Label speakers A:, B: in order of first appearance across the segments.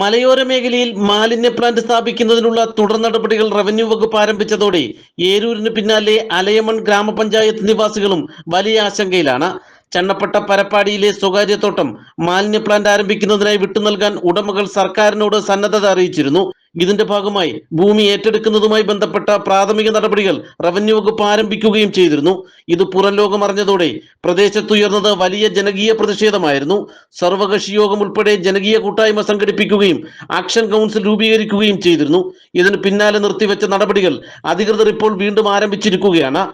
A: മലയോര മേഖലയിൽ മാലിന്യ പ്ലാന്റ് സ്ഥാപിക്കുന്നതിനുള്ള തുടർ നടപടികൾ റവന്യൂ വകുപ്പ് ആരംഭിച്ചതോടെ ഏരൂരിന് പിന്നാലെ അലയമൺ ഗ്രാമപഞ്ചായത്ത് നിവാസികളും വലിയ ആശങ്കയിലാണ്. ചണ്ണപ്പട്ട പരപ്പാടിയിലെ സ്വകാര്യ തോട്ടം മാലിന്യ പ്ലാന്റ് ആരംഭിക്കുന്നതിനായി വിട്ടു നൽകാൻ ഉടമകൾ സർക്കാരിനോട് സന്നദ്ധത അറിയിച്ചിരുന്നു. ഇതിന്റെ ഭാഗമായി ഭൂമി ഏറ്റെടുക്കുന്നതുമായി ബന്ധപ്പെട്ട പ്രാഥമിക നടപടികൾ റവന്യൂ വകുപ്പ് ആരംഭിക്കുകയും ചെയ്തിരുന്നു. ഇത് പുറം ലോകം അറിഞ്ഞതോടെ പ്രദേശത്തുയർന്നത് വലിയ ജനകീയ പ്രതിഷേധമായിരുന്നു. സർവകക്ഷി യോഗം ഉൾപ്പെടെ ജനകീയ കൂട്ടായ്മ സംഘടിപ്പിക്കുകയും ആക്ഷൻ കൗൺസിൽ രൂപീകരിക്കുകയും ചെയ്തിരുന്നു. ഇതിന് പിന്നാലെ നിർത്തിവെച്ച നടപടികൾ അധികൃതർ ഇപ്പോൾ വീണ്ടും ആരംഭിച്ചിരിക്കുകയാണ്.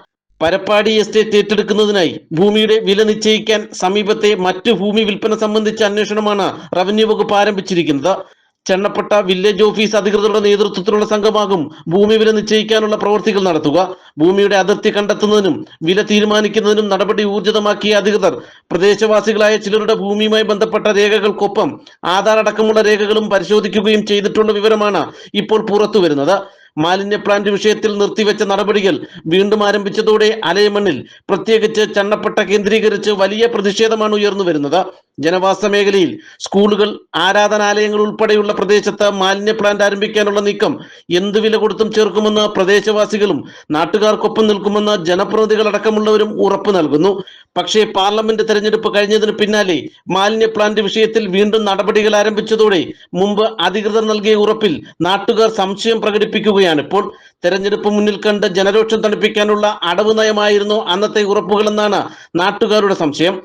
A: പരപ്പാടി എസ്റ്റേറ്റ് ഏറ്റെടുക്കുന്നതിനായി ഭൂമിയുടെ വില നിശ്ചയിക്കാൻ സമീപത്തെ മറ്റു ഭൂമി വിൽപ്പന സംബന്ധിച്ച അന്വേഷണമാണ് റവന്യൂ വകുപ്പ് ആരംഭിച്ചിരിക്കുന്നത്. ചെണ്ണപ്പെട്ട വില്ലേജ് ഓഫീസ് അധികൃതരുടെ നേതൃത്വത്തിലുള്ള സംഘമാകും ഭൂമി വില നിശ്ചയിക്കാനുള്ള പ്രവർത്തികൾ നടത്തുക. ഭൂമിയുടെ അതിർത്തി കണ്ടെത്തുന്നതിനും വില തീരുമാനിക്കുന്നതിനും നടപടി ഊർജിതമാക്കിയ അധികൃതർ പ്രദേശവാസികളായ ചിലരുടെ ഭൂമിയുമായി ബന്ധപ്പെട്ട രേഖകൾക്കൊപ്പം ആധാർ അടക്കമുള്ള രേഖകളും പരിശോധിക്കുകയും ചെയ്തിട്ടുള്ള വിവരമാണ് ഇപ്പോൾ പുറത്തുവരുന്നത് മാലിന്യ പ്ലാന്റ് വിഷയത്തിൽ നിർത്തിവെച്ച നടപടികൾ വീണ്ടും ആരംഭിച്ചതോടെ അലയമണ്ണിൽ പ്രത്യേകിച്ച് ചണ്ണപ്പെട്ട കേന്ദ്രീകരിച്ച് വലിയ പ്രതിഷേധമാണ് ഉയർന്നു വരുന്നത്. ജനവാസ മേഖലയിൽ സ്കൂളുകൾ ആരാധനാലയങ്ങൾ ഉൾപ്പെടെയുള്ള പ്രദേശത്ത് മാലിന്യ പ്ലാന്റ് ആരംഭിക്കാനുള്ള നീക്കം എന്ത് വില കൊടുത്തും ചേർക്കുമെന്ന് പ്രദേശവാസികളും നാട്ടുകാർക്കൊപ്പം നിൽക്കുമെന്ന് ജനപ്രതിനിധികൾ അടക്കമുള്ളവരും ഉറപ്പ് നൽകുന്നു. പക്ഷേ പാർലമെന്റ് തെരഞ്ഞെടുപ്പ് കഴിഞ്ഞതിന് പിന്നാലെ മാലിന്യ പ്ലാന്റ് വിഷയത്തിൽ വീണ്ടും നടപടികൾ ആരംഭിച്ചതോടെ മുമ്പ് അധികൃതർ നൽകിയ ഉറപ്പിൽ നാട്ടുകാർ സംശയം പ്രകടിപ്പിക്കുകയാണ് ഇപ്പോൾ തെരഞ്ഞെടുപ്പ് മുന്നിൽ കണ്ട് ജനരോക്ഷം തണുപ്പിക്കാനുള്ള അടവ് നയമായിരുന്നു അന്നത്തെ ഉറപ്പുകളെന്നാണ് നാട്ടുകാരുടെ സംശയം.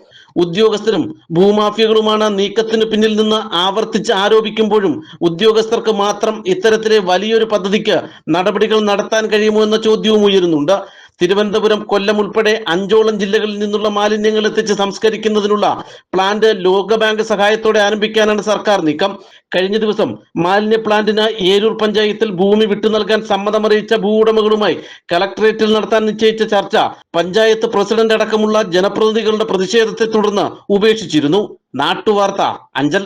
A: ഉദ്യോഗസ്ഥരും ഭൂമാഫിയകളുമാണ് നീക്കത്തിന് പിന്നിൽ നിന്ന് ആവർത്തിച്ച് ആരോപിക്കുമ്പോഴും ഉദ്യോഗസ്ഥർക്ക് മാത്രം ഇത്തരത്തിലെ വലിയൊരു പദ്ധതിക്ക് നടപടികൾ നടത്താൻ കഴിയുമോ എന്ന ചോദ്യവും ഉയരുന്നുണ്ട്. തിരുവനന്തപുരം കൊല്ലം ഉൾപ്പെടെ അഞ്ചോളം ജില്ലകളിൽ നിന്നുള്ള മാലിന്യങ്ങൾ എത്തിച്ച് സംസ്കരിക്കുന്നതിനുള്ള പ്ലാന്റ് ലോകബാങ്ക് സഹായത്തോടെ ആരംഭിക്കാനാണ് സർക്കാർ നീക്കം. കഴിഞ്ഞ ദിവസം മാലിന്യ പ്ലാന്റിന് ഏരൂർ പഞ്ചായത്തിൽ ഭൂമി വിട്ടു നൽകാൻ സമ്മതമറിയിച്ച ഭൂവുടമകളുമായി കലക്ടറേറ്റിൽ നടത്താൻ നിശ്ചയിച്ച ചർച്ച പഞ്ചായത്ത് പ്രസിഡന്റ് അടക്കമുള്ള ജനപ്രതിനിധികളുടെ പ്രതിഷേധത്തെ തുടർന്ന് ഉപേക്ഷിച്ചിരുന്നു. നാട്ടുവാർത്ത അഞ്ചൽ.